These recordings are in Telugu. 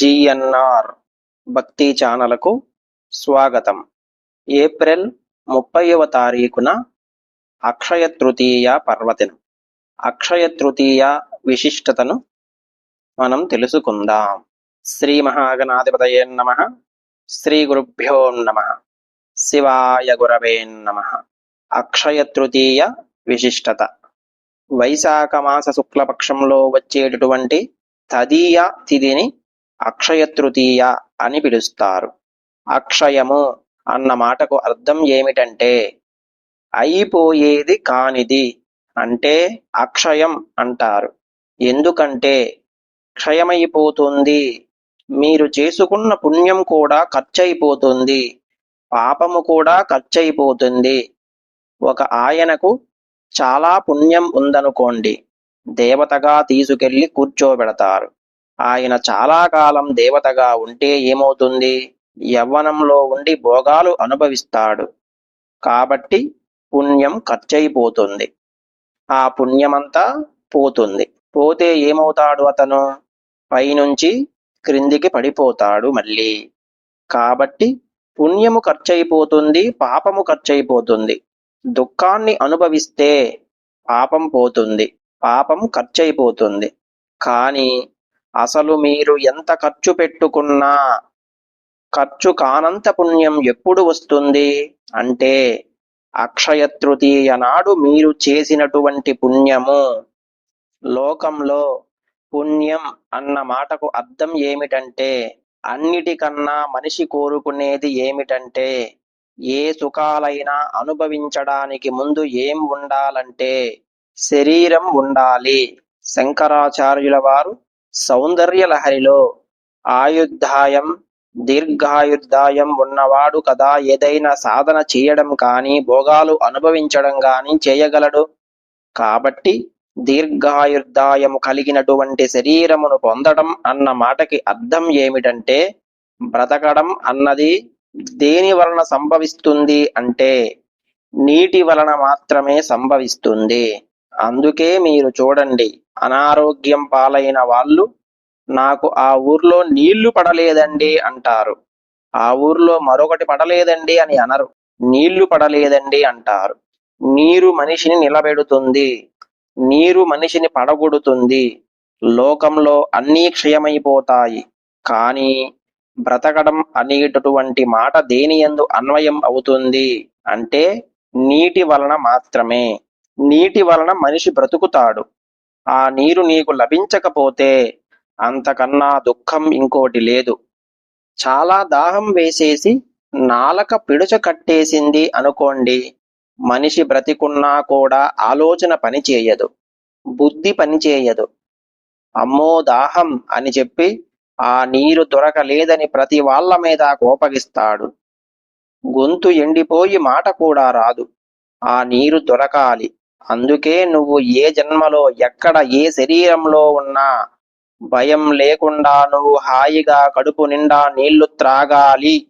జిఎన్ఆర్ భక్తి ఛానలకు స్వాగతం. ఏప్రిల్ ముప్పైవ తారీఖున అక్షయ తృతీయ పర్వదినం. అక్షయ తృతీయ విశిష్టతను మనం తెలుసుకుందాం. శ్రీ మహాగణాధిపతయే నమ. శ్రీ గురుభ్యో నమ. శివాయ గురవే నమ. అక్షయ తృతీయ విశిష్టత. వైశాఖ మాస శుక్లపక్షంలో వచ్చేటటువంటి తదీయ తిథిని అక్షయ తృతీయ అని పిలుస్తారు. అక్షయము అన్న మాటకు అర్థం ఏమిటంటే అయిపోయేది కానిది అంటే అక్షయం అంటారు. ఎందుకంటే క్షయమైపోతుంది మీరు చేసుకున్న పుణ్యం కూడా ఖర్చయిపోతుంది పాపము కూడా ఖర్చయిపోతుంది ఒక ఆయనకు చాలా పుణ్యం ఉందనుకోండి దేవతగా తీసుకెళ్ళి కూర్చోబెడతారు. ఆయన చాలా కాలం దేవతగా ఉంటే ఏమవుతుంది? యవ్వనంలో ఉండి భోగాలు అనుభవిస్తాడు. కాబట్టి పుణ్యం ఖర్చయిపోతుంది. ఆ పుణ్యమంతా పోతుంది. పోతే ఏమవుతాడు అతను? పైనుంచి క్రిందికి పడిపోతాడు మళ్ళీ. కాబట్టి పుణ్యము ఖర్చయిపోతుంది పాపము ఖర్చయిపోతుంది. దుఃఖాన్ని అనుభవిస్తే పాపం పోతుంది. పాపం ఖర్చయిపోతుంది. కానీ అసలు మీరు ఎంత ఖర్చు పెట్టుకున్నా ఖర్చు కానంత పుణ్యం ఎప్పుడు వస్తుంది? అంటే అక్షయ తృతీయ నాడు మీరు చేసినటువంటి పుణ్యము. లోకంలో పుణ్యం అన్న మాటకు అర్థం ఏమిటంటే అన్నిటికన్నా మనిషి కోరుకునేది ఏమిటంటే ఏ సుఖాలైనా అనుభవించడానికి ముందు ఏం ఉండాలంటే శరీరం ఉండాలి. శంకరాచార్యుల వారు సౌందర్య లహరిలో ఆయుద్ధాయం దీర్ఘాయుద్ధాయం ఉన్నవాడు కదా ఏదైనా సాధన చేయడం కానీ భోగాలు అనుభవించడం కానీ చేయగలడు. కాబట్టి దీర్ఘాయుర్దాయము కలిగినటువంటి శరీరమును పొందడం అన్న మాటకి అర్థం ఏమిటంటే బ్రతకడం అన్నది దేని వలన సంభవిస్తుంది అంటే నీటి వలన మాత్రమే సంభవిస్తుంది. అందుకే మీరు చూడండి అనారోగ్యం పాలైన వాళ్ళు నాకు ఆ ఊర్లో నీళ్ళు పడలేదండి అంటారు. ఆ ఊర్లో మరొకటి పడలేదండి అని అనరు. నీళ్ళు పడలేదండి అంటారు. నీరు మనిషిని నిలబెడుతుంది. నీరు మనిషిని పడగొడుతుంది. లోకంలో అన్నీ క్షయమైపోతాయి. కానీ బ్రతకడం అనేటటువంటి మాట దేని ఎందు అన్వయం అవుతుంది అంటే నీటి వలన మాత్రమే. నీటి వలన మనిషి బ్రతుకుతాడు. ఆ నీరు నీకు లభించకపోతే అంతకన్నా దుఃఖం ఇంకోటి లేదు. చాలా దాహం వేసేసి నాలక పిడుచ కట్టేసింది అనుకోండి మనిషి బ్రతికున్నా కూడా ఆలోచన పనిచేయదు బుద్ధి పనిచేయదు అమ్మో దాహం అని చెప్పి ఆ నీరు దొరకలేదని ప్రతి వాళ్ళ మీద కోపగిస్తాడు. గొంతు ఎండిపోయి మాట కూడా రాదు. ఆ నీరు దొరకాలి. అందుకే నువ్వు ఏ జన్మలో ఎక్కడ ఏ శరీరంలో ఉన్నా భయం లేకుండా నువ్వు హాయిగా కడుపు నిండా నీళ్ళు త్రాగాలి.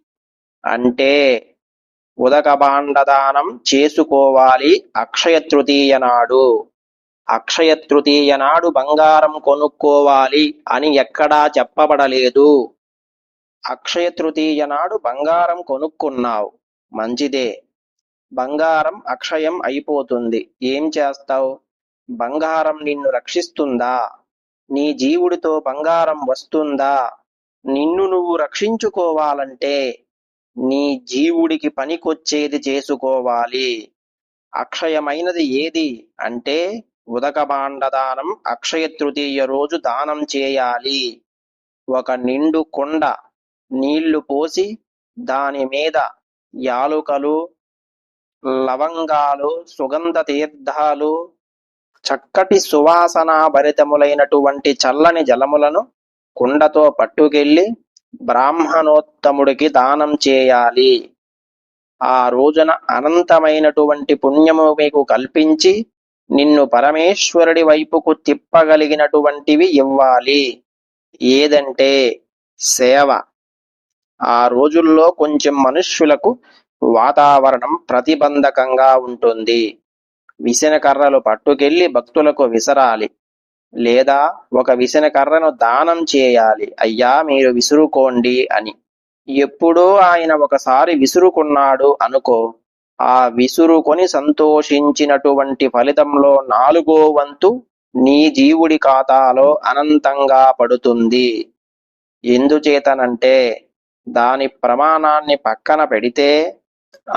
అంటే ఉదకబాండదానం చేసుకోవాలి అక్షయ తృతీయ నాడు. అక్షయ తృతీయ నాడు బంగారం కొనుక్కోవాలి అని ఎక్కడా చెప్పబడలేదు. అక్షయ తృతీయ నాడు బంగారం కొనుక్కున్నావు. మంచిదే. బంగారం అక్షయం అయిపోతుంది. ఏం చేస్తావు? బంగారం నిన్ను రక్షిస్తుందా? నీ జీవుడితో బంగారం వస్తుందా? నిన్ను నువ్వు రక్షించుకోవాలంటే నీ జీవుడికి పనికొచ్చేది చేసుకోవాలి. అక్షయమైనది ఏది? అంటే ఉదకబాండదానం అక్షయ తృతీయ రోజు దానం చేయాలి. ఒక నిండు కొండ నీళ్ళు పోసి దాని మీద యాలుకలు లవంగాలు సుగంధ తీర్థాలు చక్కటి సువాసనాభరితములైనటువంటి చల్లని జలములను కుండతో పట్టుకెళ్ళి బ్రాహ్మణోత్తముడికి దానం చేయాలి. ఆ రోజున అనంతమైనటువంటి పుణ్యము మీకు కల్పించి నిన్ను పరమేశ్వరుడి వైపుకు తిప్పగలిగినటువంటివి ఇవ్వాలి. ఏదంటే సేవ. ఆ రోజుల్లో కొంచెం మనుష్యులకు వాతావరణం ప్రతిబంధకంగా ఉంటుంది. విసిన కర్రలు పట్టుకెళ్ళి భక్తులకు విసరాలి. లేదా ఒక విసిన కర్రను దానం చేయాలి. అయ్యా మీరు విసురుకోండి అని. ఎప్పుడో ఆయన ఒకసారి విసురుకున్నాడు అనుకో ఆ విసురుకొని సంతోషించినటువంటి ఫలితంలో నాలుగో వంతు నీ జీవుడి ఖాతాలో అనంతంగా పడుతుంది. ఎందుచేతనంటే దాని ప్రమాణాన్ని పక్కన పెడితే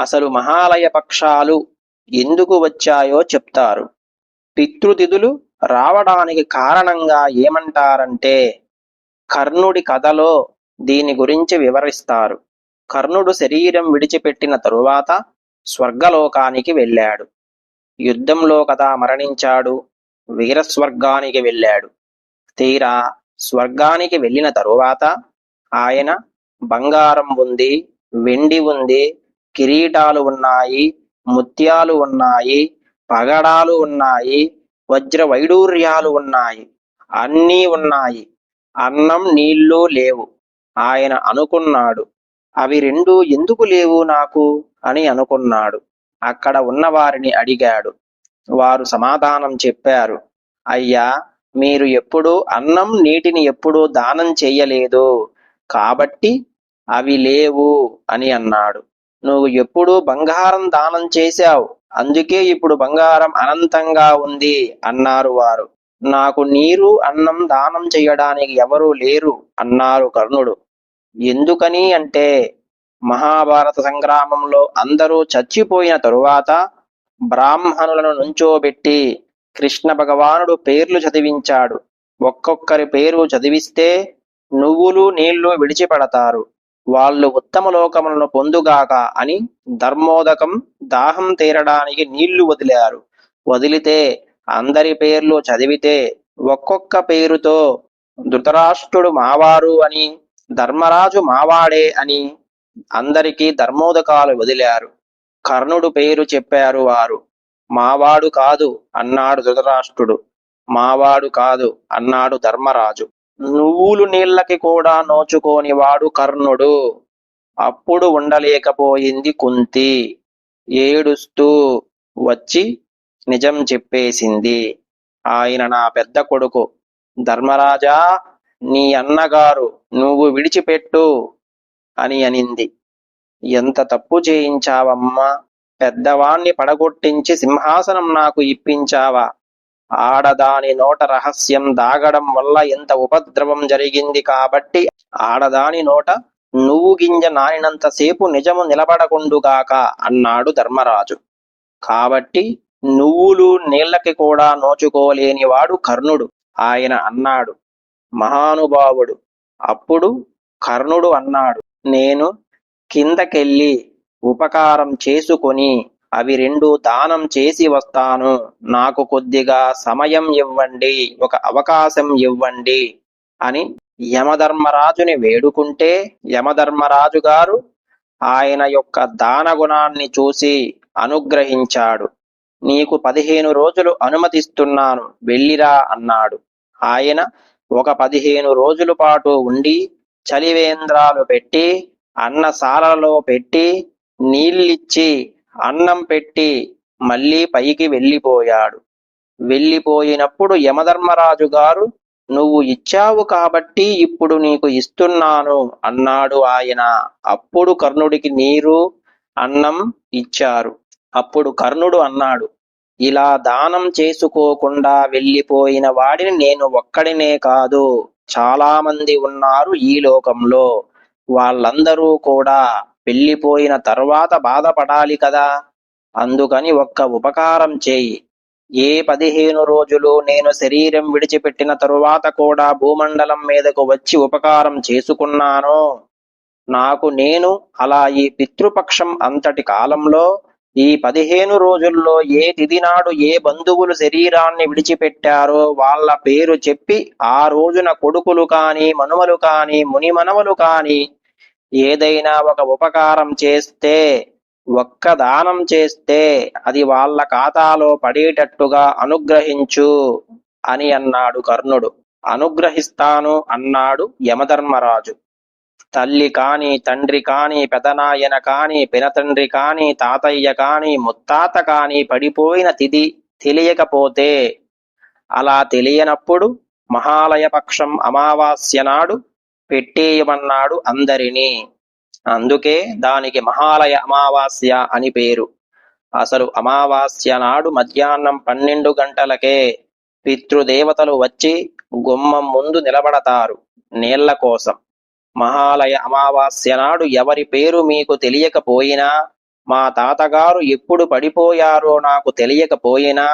అసలు మహాలయ పక్షాలు ఎందుకు వచ్చాయో చెప్తారు. పితృతిథులు రావడానికి కారణంగా ఏమంటారంటే కర్ణుడి కథలో దీని గురించి వివరిస్తారు. కర్ణుడు శరీరం విడిచిపెట్టిన తరువాత స్వర్గలోకానికి వెళ్ళాడు. యుద్ధంలో కదా మరణించాడు వీరస్వర్గానికి వెళ్ళాడు. తీరా స్వర్గానికి వెళ్ళిన తరువాత ఆయన బంగారం ఉంది వెండి ఉంది కిరీటాలు ఉన్నాయి ముత్యాలు ఉన్నాయి పగడాలు ఉన్నాయి వజ్ర వైడూర్యాలు ఉన్నాయి అన్నీ ఉన్నాయి. అన్నం నీళ్ళు లేవు. ఆయన అనుకున్నాడు. అవి రెండు ఎందుకు లేవు నాకు? అని అనుకున్నాడు. అక్కడ ఉన్నవారిని అడిగాడు. వారు సమాధానం చెప్పారు. అయ్యా మీరు ఎప్పుడూ అన్నం నీటిని ఎప్పుడూ దానం చెయ్యలేదు కాబట్టి అవి లేవు అని అన్నాడు. నువ్వు ఎప్పుడూ బంగారం దానం చేశావు. అందుకే ఇప్పుడు బంగారం అనంతంగా ఉంది అన్నారు వారు. నాకు నీరు అన్నం దానం చేయడానికి ఎవరూ లేరు అన్నారు కర్ణుడు. ఎందుకని అంటే మహాభారత సంగ్రామంలో అందరూ చచ్చిపోయిన తరువాత బ్రాహ్మణులను నుంచోబెట్టి కృష్ణ భగవానుడు పేర్లు చదివించాడు. ఒక్కొక్కరి పేరు చదివిస్తే నువ్వులు నీళ్ళు విడిచిపెడతారు. వాళ్ళు ఉత్తమ లోకములను పొందుగాక అని ధర్మోదకం దాహం తీరడానికి నీళ్ళు వదిలారు. వదిలితే అందరి పేర్లు చదివితే ఒక్కొక్క పేరుతో ధృతరాష్ట్రుడు మావారు అని ధర్మరాజు మావాడే అని అందరికీ ధర్మోదకాలు వదిలారు. కర్ణుడు పేరు చెప్పారు వారు. మావాడు కాదు అన్నాడు ధృతరాష్ట్రుడు. మావాడు కాదు అన్నాడు ధర్మరాజు. నువ్వులు నీళ్ళకి కూడా నోచుకోని వాడు కర్ణుడు. అప్పుడు ఉండలేకపోయింది కుంతి. ఏడుస్తూ వచ్చి నిజం చెప్పేసింది. ఆయన నా పెద్ద కొడుకు. ధర్మరాజా నీ అన్నగారు నువ్వు విడిచిపెట్టు అని అనింది. ఎంత తప్పు చేయించావమ్మా? పెద్దవాణ్ణి పడగొట్టించి సింహాసనం నాకు ఇప్పించావా? ఆడదాని నోట రహస్యం దాగడం వల్ల ఎంత ఉపద్రవం జరిగింది కాబట్టి ఆడదాని నోట నువ్వు గింజ నానినంతసేపు నిజము నిలబడకుండుగాక అన్నాడు ధర్మరాజు. కాబట్టి నువ్వులు నీళ్ళకి కూడా నోచుకోలేని వాడు కర్ణుడు ఆయన అన్నాడు. మహానుభావుడు అప్పుడు కర్ణుడు అన్నాడు నేను కిందకెళ్ళి ఉపకారం చేసుకొని అవి రెండు దానం చేసి వస్తాను. నాకు కొద్దిగా సమయం ఇవ్వండి ఒక అవకాశం ఇవ్వండి అని యమధర్మరాజుని వేడుకుంటే యమధర్మరాజు గారు ఆయన యొక్క దాన గుణాన్ని చూసి అనుగ్రహించాడు. నీకు పదిహేను రోజులు అనుమతిస్తున్నాను వెళ్ళిరా అన్నాడు. ఆయన ఒక పదిహేను రోజుల పాటు ఉండి చలివేంద్రాలు పెట్టి అన్నసాలలో పెట్టి నీళ్ళిచ్చి అన్నం పెట్టి మళ్ళీ పైకి వెళ్ళిపోయాడు. వెళ్ళిపోయినప్పుడు యమధర్మరాజు గారు నువ్వు ఇచ్చావు కాబట్టి ఇప్పుడు నీకు ఇస్తున్నాను అన్నాడు ఆయన. అప్పుడు కర్ణుడికి నీరు అన్నం ఇచ్చారు. అప్పుడు కర్ణుడు అన్నాడు ఇలా దానం చేసుకోకుండా వెళ్ళిపోయిన వాడిని నేను ఒక్కడినే కాదు. చాలా మంది ఉన్నారు ఈ లోకంలో. వాళ్ళందరూ కూడా వెళ్ళిపోయిన తర్వాత బాధపడాలి కదా. అందుకని ఒక్క ఉపకారం చేయి. ఏ పదిహేను రోజులు నేను శరీరం విడిచిపెట్టిన తరువాత కూడా భూమండలం మీదకు వచ్చి ఉపకారం చేసుకున్నానో? నాకు నేను అలా ఈ పితృపక్షం అంతటి కాలంలో ఈ పదిహేను రోజుల్లో ఏ తిది నాడు ఏ బంధువులు శరీరాన్ని విడిచిపెట్టారో వాళ్ళ పేరు చెప్పి ఆ రోజున కొడుకులు కాని మనుమలు కాని మునిమనవలు కాని ఏదైనా ఒక ఉపకారం చేస్తే ఒక్క దానం చేస్తే అది వాళ్ళ ఖాతాలో పడేటట్టుగా అనుగ్రహించు అని అన్నాడు కర్ణుడు. అనుగ్రహిస్తాను అన్నాడు యమధర్మరాజు. తల్లి కాని తండ్రి కాని పెదనాయన కాని పినతండ్రి కాని తాతయ్య కాని ముత్తాత కాని పడిపోయిన తిథి తెలియకపోతే అలా తెలియనప్పుడు మహాలయ పక్షం అమావాస్య నాడు పెట్టేయమన్నాడు అందరినీ. అందుకే దానికి మహాలయ అమావాస్య అని పేరు. అసలు అమావాస్య నాడు మధ్యాహ్నం పన్నెండు గంటలకే పితృదేవతలు వచ్చి గుమ్మం ముందు నిలబడతారు నీళ్ళ కోసం. మహాలయ అమావాస్య నాడు ఎవరి పేరు మీకు తెలియకపోయినా మా తాతగారు ఎప్పుడు పడిపోయారో నాకు తెలియకపోయినా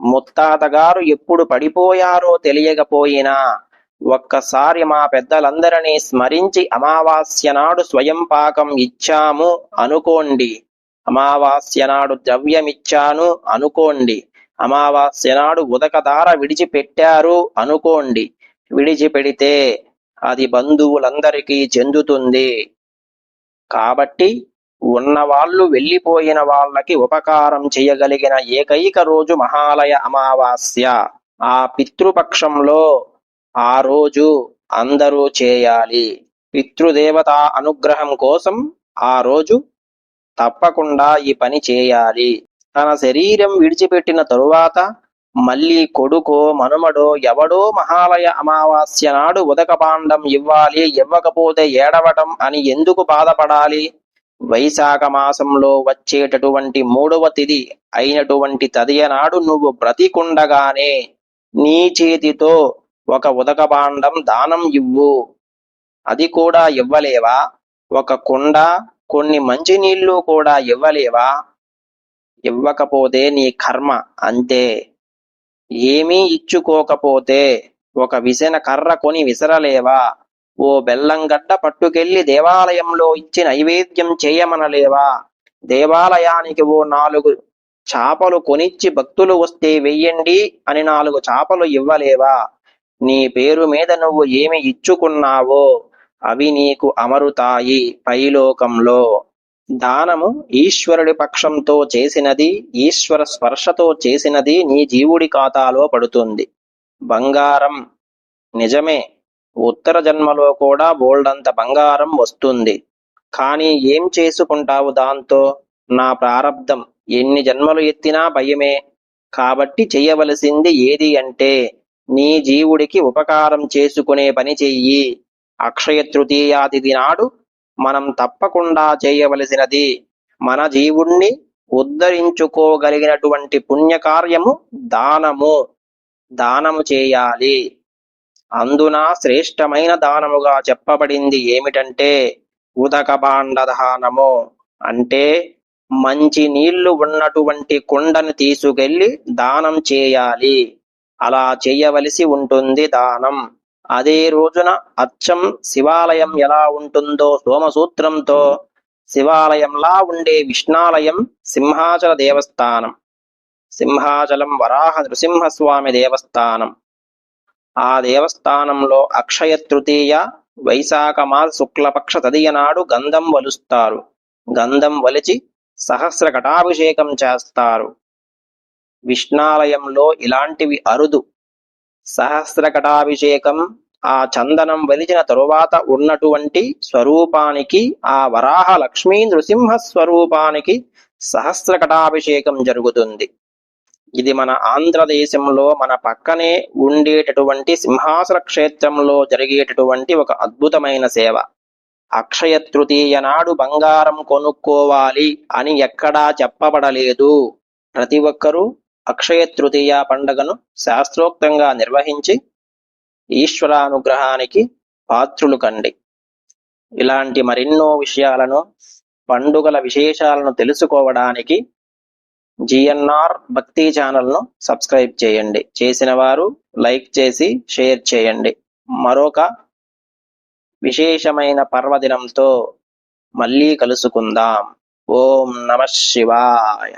ముత్తాతగారు ఎప్పుడు పడిపోయారో తెలియకపోయినా ఒక్కసారి మా పెద్దలందరినీ స్మరించి అమావాస్య నాడు స్వయం పాకం ఇచ్చాము అనుకోండి. అమావాస్య నాడు ద్రవ్యమిచ్చాను అనుకోండి. అమావాస్య నాడు ఉదకదార విడిచిపెట్టారు అనుకోండి. విడిచిపెడితే అది బంధువులందరికీ చెందుతుంది. కాబట్టి ఉన్నవాళ్ళు వెళ్ళిపోయిన వాళ్ళకి ఉపకారం చేయగలిగిన ఏకైక రోజు మహాలయ అమావాస్య. ఆ పితృపక్షంలో ఆ రోజు అందరూ చేయాలి. పితృదేవత అనుగ్రహం కోసం ఆ రోజు తప్పకుండా ఈ పని చేయాలి. తన శరీరం విడిచిపెట్టిన తరువాత మళ్ళీ కొడుకో మనుమడో ఎవడో మహాలయ అమావాస్య నాడు ఉదకపాండం ఇవ్వాలి. ఇవ్వకపోతే ఏడవటం అని ఎందుకు బాధపడాలి? వైశాఖ మాసంలో వచ్చేటటువంటి మూడవ తిది అయినటువంటి తదియనాడు నువ్వు బ్రతికుండగానే నీ చేతితో ఒక ఉదకపాండం దానం ఇవ్వు. అది కూడా ఇవ్వలేవా? ఒక కుండ కొన్ని మంచినీళ్ళు కూడా ఇవ్వలేవా? ఇవ్వకపోతే నీ కర్మ అంతే. ఏమీ ఇచ్చుకోకపోతే ఒక విసిన కర్ర కొని విసరలేవా? ఓ బెల్లంగడ్డ పట్టుకెళ్ళి దేవాలయంలో ఇచ్చి నైవేద్యం చేయమనలేవా? దేవాలయానికి ఓ నాలుగు చాపలు కొనిచ్చి భక్తులు వస్తే వెయ్యండి అని నాలుగు చాపలు ఇవ్వలేవా? నీ పేరు మీద నువ్వు ఏమి ఇచ్చుకున్నావో అవి నీకు అమరుతాయి పైలోకంలో. దానము ఈశ్వరుడి పక్షంతో చేసినది ఈశ్వర స్పర్శతో చేసినది నీ జీవుడి ఖాతాలో పడుతుంది. బంగారం నిజమే ఉత్తర జన్మలో కూడా బోల్డంత బంగారం వస్తుంది. కానీ ఏం చేసుకుంటావు దాంతో? నా ప్రారంధం ఎన్ని జన్మలు ఎత్తినా భయమే. కాబట్టి చేయవలసింది ఏది అంటే నీ జీవుడికి ఉపకారం చేసుకునే పని చెయ్యి. అక్షయ తృతీయాతిథి నాడు మనం తప్పకుండా చేయవలసినది. మన జీవుణ్ణి ఉద్ధరించుకోగలిగినటువంటి పుణ్యకార్యము దానము. దానము చేయాలి. అందున శ్రేష్టమైన దానముగా చెప్పబడింది ఏమిటంటే ఉదకబాండ దానము అంటే మంచి నీళ్ళు ఉన్నటువంటి కుండను తీసుకెళ్ళి దానం చేయాలి. అలా చేయవలసి ఉంటుంది దానం. అదే రోజున అచ్చం శివాలయం ఎలా ఉంటుందో సోమసూత్రంతో శివాలయంలా ఉండే విష్ణాలయం సింహాచల దేవస్థానం. సింహాచలం వరాహ నృసింహస్వామి దేవస్థానం. ఆ దేవస్థానంలో అక్షయ తృతీయ వైశాఖ మాస శుక్లపక్ష తదియ నాడు గంధం వలుస్తారు. గంధం వలిచి సహస్ర ఘటాభిషేకం చేస్తారు. విష్ణాలయంలో ఇలాంటివి అరుదు. సహస్ర కటాభిషేకం ఆ చందనం వలిచిన తరువాత ఉన్నటువంటి స్వరూపానికి ఆ వరాహ లక్ష్మీ నృసింహ స్వరూపానికి సహస్ర ఘటాభిషేకం జరుగుతుంది. ఇది మన ఆంధ్రదేశంలో మన పక్కనే ఉండేటటువంటి సింహాసన క్షేత్రంలో జరిగేటటువంటి ఒక అద్భుతమైన సేవ. అక్షయ తృతీయ నాడు బంగారం కొనుక్కోవాలి అని ఎక్కడా చెప్పబడలేదు. ప్రతి ఒక్కరూ అక్షయ తృతీయ పండుగను శాస్త్రోక్తంగా నిర్వహించి ఈశ్వరానుగ్రహానికి పాత్రులు కండి. ఇలాంటి మరెన్నో విషయాలను పండుగల విశేషాలను తెలుసుకోవడానికి జిఎన్ఆర్ భక్తి ఛానల్ను సబ్స్క్రైబ్ చేయండి. చేసిన వారు లైక్ చేసి షేర్ చేయండి. మరొక విశేషమైన పర్వదినంతో మళ్ళీ కలుసుకుందాం. ఓం నమ శివాయ.